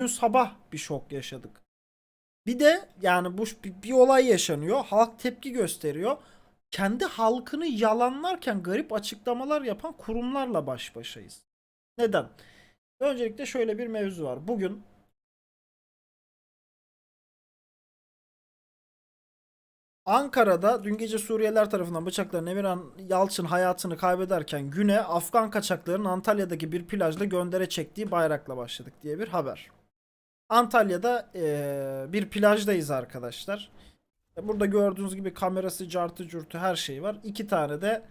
Bugün sabah bir şok yaşadık. Bir de yani bu bir, bir olay yaşanıyor. Halk tepki gösteriyor. Kendi halkını yalanlarken garip açıklamalar yapan kurumlarla baş başayız. Neden? Öncelikle şöyle bir mevzu var. Bugün Ankara'da dün gece Suriyeliler tarafından bıçaklanan Emirhan Yalçın hayatını kaybederken güne Afgan kaçaklarının Antalya'daki bir plajda göndere çektiği bayrakla başladık diye bir haber. Antalya'da eee, bir plajdayız arkadaşlar. E, Burada gördüğünüz gibi kamerası, cartı, curtu her şey var. İki tane de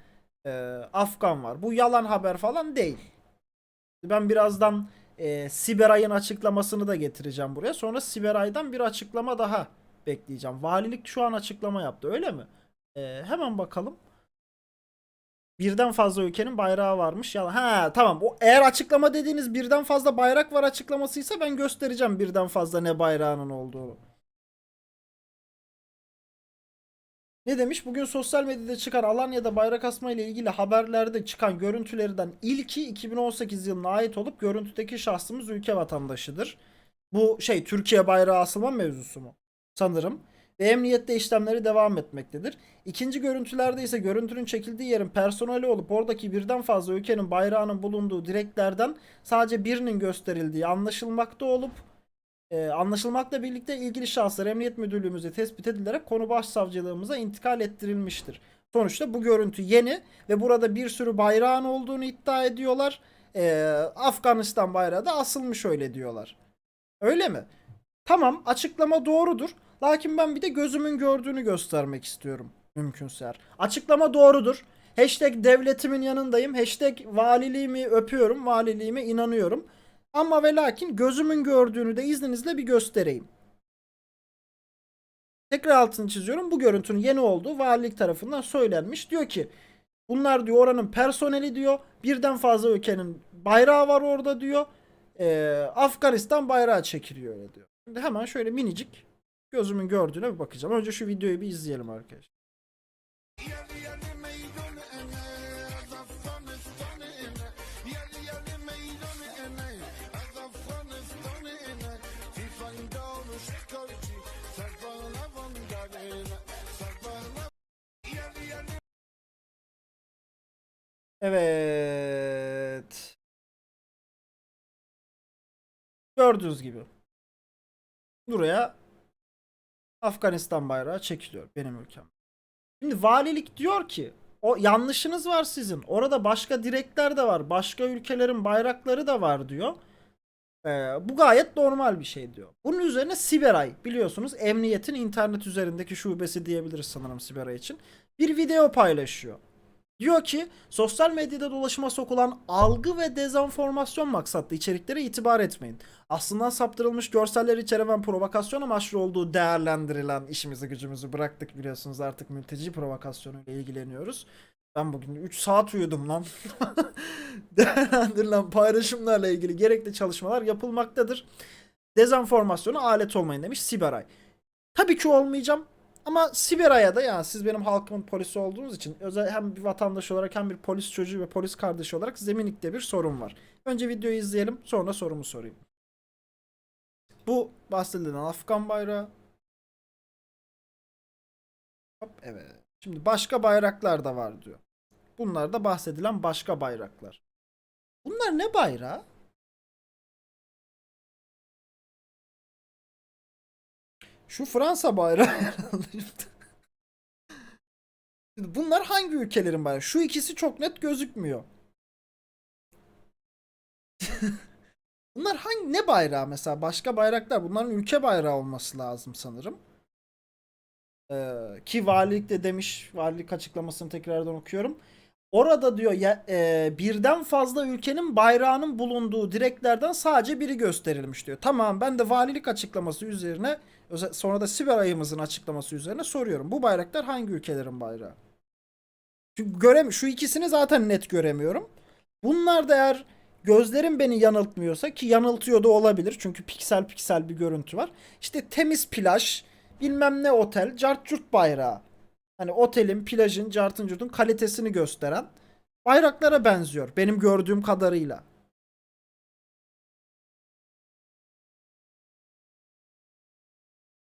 eee, Afgan var. Bu yalan haber falan değil. Ben birazdan eee Siberay'ın açıklamasını da getireceğim buraya. Sonra Siberay'dan bir açıklama daha bekleyeceğim. Valilik şu an açıklama yaptı öyle mi? Eee, hemen bakalım. Birden fazla ülkenin bayrağı varmış. Ya ha tamam. O eğer açıklama dediğiniz birden fazla bayrak var açıklamasıysa ben göstereceğim birden fazla ne bayrağının olduğunu. Ne demiş? Bugün sosyal medyada çıkan Alanya'da bayrak asma ile ilgili haberlerde çıkan görüntülerden ilki 2018 yılına ait olup görüntüdeki şahsımız ülke vatandaşıdır. Bu şey Türkiye bayrağı asılma mevzusu mu? Sanırım. Ve emniyette işlemleri devam etmektedir. İkinci görüntülerde ise görüntünün çekildiği yerin personeli olup oradaki birden fazla ülkenin bayrağının bulunduğu direklerden sadece birinin gösterildiği anlaşılmakta olup e, anlaşılmakla birlikte ilgili şahıslar Emniyet Müdürlüğümüzde tespit edilerek konu başsavcılığımıza intikal ettirilmiştir. Sonuçta bu görüntü yeni ve burada bir sürü bayrağın olduğunu iddia ediyorlar. E, Afganistan bayrağı da asılmış öyle diyorlar. Öyle mi? Tamam açıklama doğrudur. Lakin ben bir de gözümün gördüğünü göstermek istiyorum. Mümkünse eğer. Açıklama doğrudur. Hashtag devletimin yanındayım. Hashtag valiliğimi öpüyorum. Valiliğime inanıyorum. Ama ve lakin gözümün gördüğünü de izninizle bir göstereyim. Tekrar altını çiziyorum. Bu görüntünün yeni olduğu valilik tarafından söylenmiş. Diyor ki bunlar diyor oranın personeli diyor. Birden fazla ülkenin bayrağı var orada diyor. Ee, Afganistan bayrağı çekiliyor öyle diyor. Şimdi hemen şöyle minicik gözümün gördüğüne bir bakacağım. Önce şu videoyu bir izleyelim arkadaşlar. Evet. Gördüğünüz gibi. Buraya Afganistan bayrağı çekiliyor benim ülkem. Şimdi valilik diyor ki o yanlışınız var sizin. Orada başka direkler de var. Başka ülkelerin bayrakları da var diyor. Ee, bu gayet normal bir şey diyor. Bunun üzerine Siberay biliyorsunuz emniyetin internet üzerindeki şubesi diyebiliriz sanırım Siberay için. Bir video paylaşıyor. Diyor ki sosyal medyada dolaşıma sokulan algı ve dezenformasyon maksatlı içeriklere itibar etmeyin. Aslında saptırılmış görseller içeren provokasyon amaçlı olduğu değerlendirilen işimizi gücümüzü bıraktık biliyorsunuz artık mülteci provokasyonuyla ilgileniyoruz. Ben bugün 3 saat uyudum lan. Değerlendirilen paylaşımlarla ilgili gerekli çalışmalar yapılmaktadır. Dezenformasyona alet olmayın demiş Siberay. Tabii ki olmayacağım. Ama Siberay'a da yani siz benim halkımın polisi olduğunuz için özel hem bir vatandaş olarak hem bir polis çocuğu ve polis kardeşi olarak zeminikte bir sorun var. Önce videoyu izleyelim sonra sorumu sorayım. Bu bahsedilen Afgan bayrağı. Hop, evet. Şimdi başka bayraklar da var diyor. Bunlar da bahsedilen başka bayraklar. Bunlar ne bayrağı? Şu Fransa bayrağı Bunlar hangi ülkelerin bayrağı? Şu ikisi çok net gözükmüyor. Bunlar hangi ne bayrağı mesela? Başka bayraklar. Bunların ülke bayrağı olması lazım sanırım. Ee, ki valilik de demiş. Valilik açıklamasını tekrardan okuyorum. Orada diyor ya, e, birden fazla ülkenin bayrağının bulunduğu direklerden sadece biri gösterilmiş diyor. Tamam ben de valilik açıklaması üzerine sonra da Siber ayımızın açıklaması üzerine soruyorum. Bu bayraklar hangi ülkelerin bayrağı? Çünkü görem şu ikisini zaten net göremiyorum. Bunlar da eğer gözlerim beni yanıltmıyorsa ki yanıltıyor da olabilir. Çünkü piksel piksel bir görüntü var. İşte temiz plaj, bilmem ne otel, cart curt bayrağı. Hani otelin, plajın, cartın kalitesini gösteren bayraklara benziyor benim gördüğüm kadarıyla.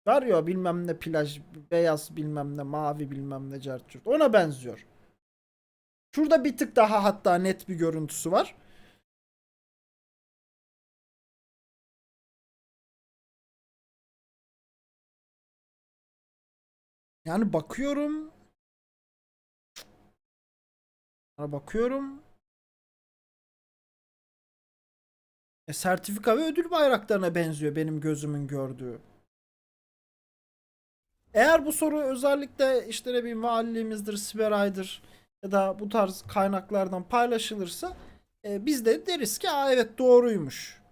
Ya bilmem ne plaj beyaz bilmem ne mavi bilmem ne cartçurt. Ona benziyor. Şurada bir tık daha hatta net bir görüntüsü var. Yani bakıyorum. Ya bakıyorum. E, sertifika ve ödül bayraklarına benziyor benim gözümün gördüğü. Eğer bu soru özellikle işte ne bileyim valimizdir, Siberay'dır ya da bu tarz kaynaklardan paylaşılırsa e, biz de deriz ki Aa, evet doğruymuş.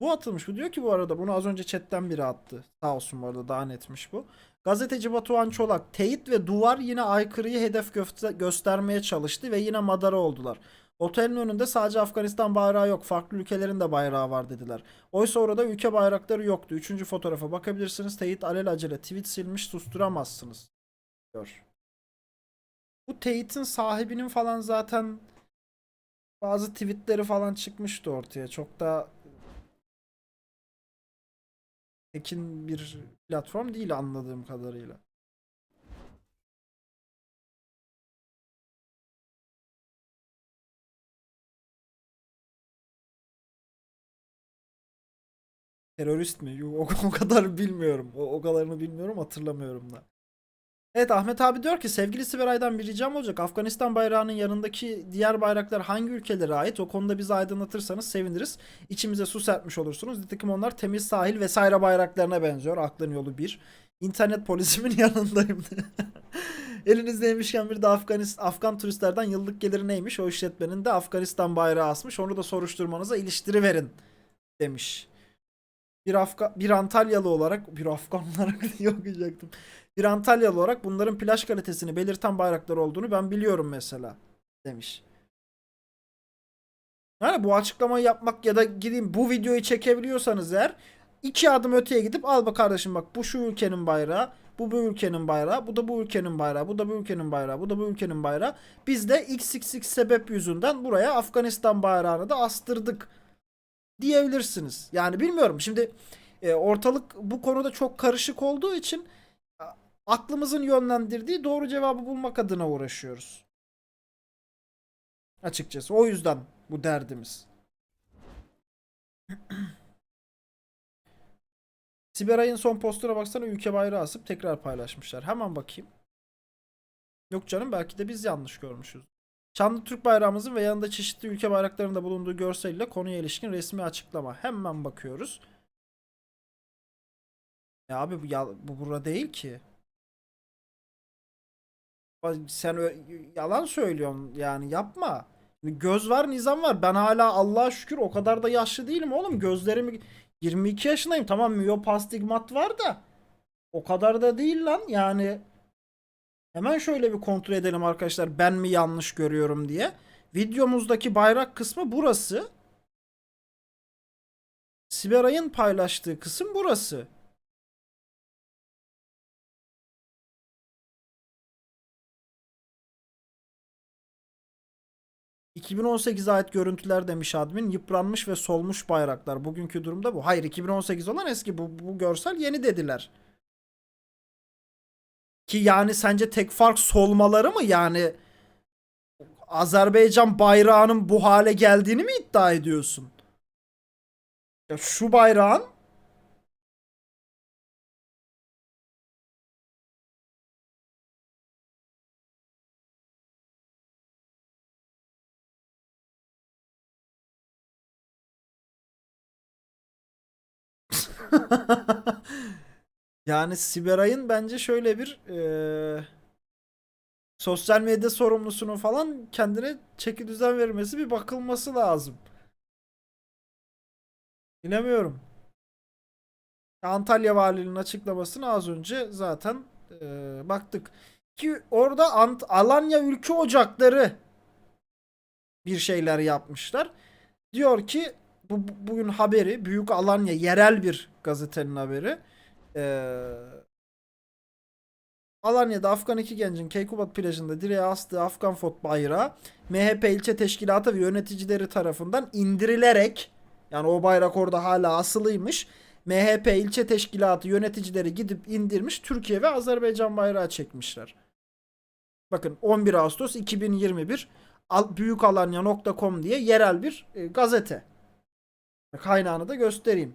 Bu atılmış. Bu diyor ki bu arada bunu az önce chatten biri attı. Sağ olsun bu arada daha netmiş bu. Gazeteci Batuhan Çolak, teyit ve duvar yine aykırıyı hedef göster- göstermeye çalıştı ve yine madara oldular. Otelin önünde sadece Afganistan bayrağı yok, farklı ülkelerin de bayrağı var dediler. Oysa orada ülke bayrakları yoktu. Üçüncü fotoğrafa bakabilirsiniz. Teyit alelacele tweet silmiş susturamazsınız. Diyor. Bu teyitin sahibinin falan zaten bazı tweetleri falan çıkmıştı ortaya. Çok da tekin bir platform değil anladığım kadarıyla. Terörist mi? O, o kadar bilmiyorum. O, o kadarını bilmiyorum hatırlamıyorum da. Evet Ahmet abi diyor ki sevgili Siberay'dan bir ricam olacak. Afganistan bayrağının yanındaki diğer bayraklar hangi ülkelere ait? O konuda bizi aydınlatırsanız seviniriz. İçimize su serpmiş olursunuz. Nitekim onlar temiz sahil vesaire bayraklarına benziyor. Aklın yolu bir. İnternet polisimin yanındayım. Elinizdeymişken bir de Afganistan, Afgan turistlerden yıllık geliri neymiş? O işletmenin de Afganistan bayrağı asmış. Onu da soruşturmanıza iliştiriverin demiş bir Afga bir Antalyalı olarak bir Afgan olarak diye okuyacaktım. Bir Antalyalı olarak bunların plaj kalitesini belirten bayraklar olduğunu ben biliyorum mesela demiş. Yani bu açıklamayı yapmak ya da gidin bu videoyu çekebiliyorsanız eğer iki adım öteye gidip al bak kardeşim bak bu şu ülkenin bayrağı bu bu ülkenin bayrağı bu da bu ülkenin bayrağı bu da bu ülkenin bayrağı bu da bu ülkenin bayrağı biz de xxx sebep yüzünden buraya Afganistan bayrağını da astırdık diyebilirsiniz. Yani bilmiyorum. Şimdi e, ortalık bu konuda çok karışık olduğu için aklımızın yönlendirdiği doğru cevabı bulmak adına uğraşıyoruz. Açıkçası. O yüzden bu derdimiz. Siberay'ın son postuna baksana ülke bayrağı asıp tekrar paylaşmışlar. Hemen bakayım. Yok canım belki de biz yanlış görmüşüz. Çanlı Türk bayrağımızın ve yanında çeşitli ülke bayraklarında bulunduğu görseliyle konuya ilişkin resmi açıklama. Hemen bakıyoruz. Ya abi bu, ya, bu burada değil ki. Sen yalan söylüyorsun yani yapma. Göz var nizam var. Ben hala Allah'a şükür o kadar da yaşlı değilim oğlum. Gözlerimi 22 yaşındayım. Tamam miyopastigmat var da o kadar da değil lan yani. Hemen şöyle bir kontrol edelim arkadaşlar ben mi yanlış görüyorum diye. Videomuzdaki bayrak kısmı burası. Siberay'ın paylaştığı kısım burası. ...2018'e ait görüntüler demiş admin... ...yıpranmış ve solmuş bayraklar... ...bugünkü durumda bu. Hayır 2018 olan eski bu, bu görsel yeni dediler. Ki yani sence tek fark solmaları mı? Yani Azerbaycan bayrağının bu hale geldiğini mi iddia ediyorsun? Ya şu bayrağın yani Siberay'ın bence şöyle bir eee, sosyal medya sorumlusunun falan kendine çeki düzen vermesi bir bakılması lazım. Bilemiyorum. Antalya Valiliğinin açıklamasını az önce zaten eee, baktık. Ki orada Ant Alanya Ülke Ocakları bir şeyler yapmışlar. Diyor ki bu- bugün haberi Büyük Alanya yerel bir gazetenin haberi. Ee, Alanya'da Afgan iki gencin Keykubat plajında direğe astığı Afgan fot bayrağı MHP ilçe teşkilatı ve yöneticileri tarafından indirilerek yani o bayrak orada hala asılıymış MHP ilçe teşkilatı yöneticileri gidip indirmiş Türkiye ve Azerbaycan bayrağı çekmişler. Bakın 11 Ağustos 2021 al- büyükalanya.com diye yerel bir e, gazete. Kaynağını da göstereyim.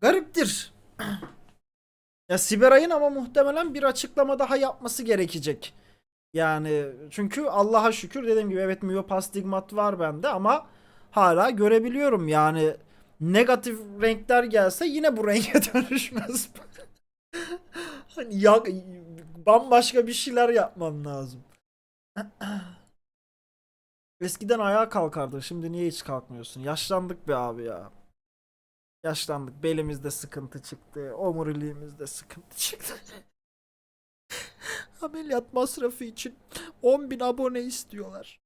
Gariptir. Ya Siberay'ın ama muhtemelen bir açıklama daha yapması gerekecek. Yani çünkü Allah'a şükür dediğim gibi evet miyopastigmat var bende ama hala görebiliyorum yani negatif renkler gelse yine bu renge dönüşmez. hani ya, bambaşka bir şeyler yapmam lazım. Eskiden ayağa kalkardı. Şimdi niye hiç kalkmıyorsun? Yaşlandık be abi ya. Yaşlandık. Belimizde sıkıntı çıktı. Omuriliğimizde sıkıntı çıktı. Ameliyat masrafı için 10.000 abone istiyorlar.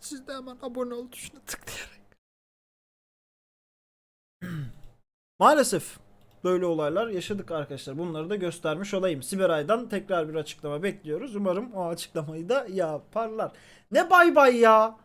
Siz de hemen abone ol tuşuna tıklayarak. Maalesef böyle olaylar yaşadık arkadaşlar. Bunları da göstermiş olayım. Siberay'dan tekrar bir açıklama bekliyoruz. Umarım o açıklamayı da yaparlar. Ne bay bay ya.